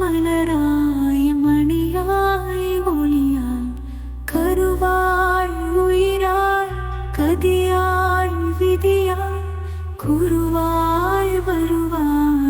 மலராய் மணியாய் ஒளியாய் கருவாய் உயிராய் கதியாய் விதியாய் குருவாய் வருவாய்.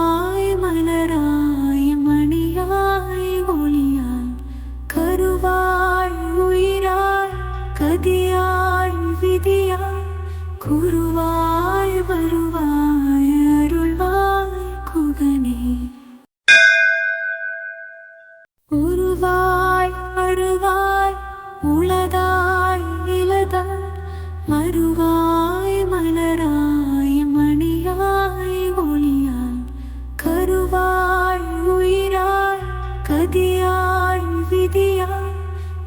கருவாய் உயிராய் கதியாய்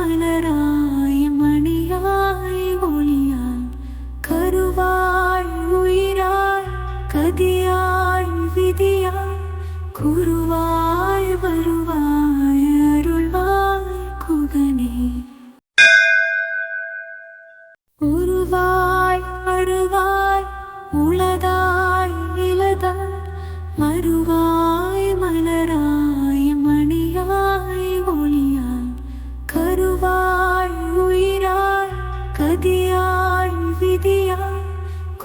மலராய் மணியாய் ஒளியாய் கருவாய் உயிராய் கதியாய் விதியாய் குருவாய் வருவாய் அருள்வாய் குகனே.